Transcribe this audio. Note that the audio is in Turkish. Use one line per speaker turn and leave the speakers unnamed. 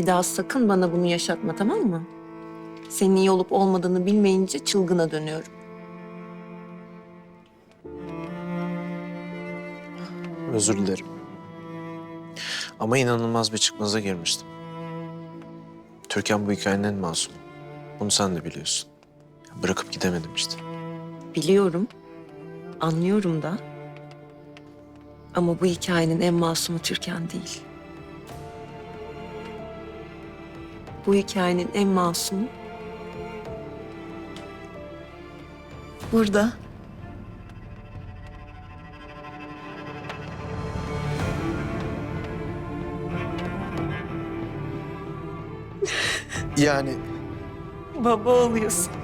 Bir daha sakın bana bunu yaşatma tamam mı? Senin iyi olup olmadığını bilmeyince çılgına dönüyorum.
Özür dilerim. Ama inanılmaz bir çıkmaza girmiştim. Türkan bu hikayenin en masumu. Bunu sen de biliyorsun. Bırakıp gidemedim işte.
Biliyorum, anlıyorum da. Ama bu hikayenin en masumu Türkan değil. Bu hikayenin en masumu burada.
Yani
Baba oluyorsun.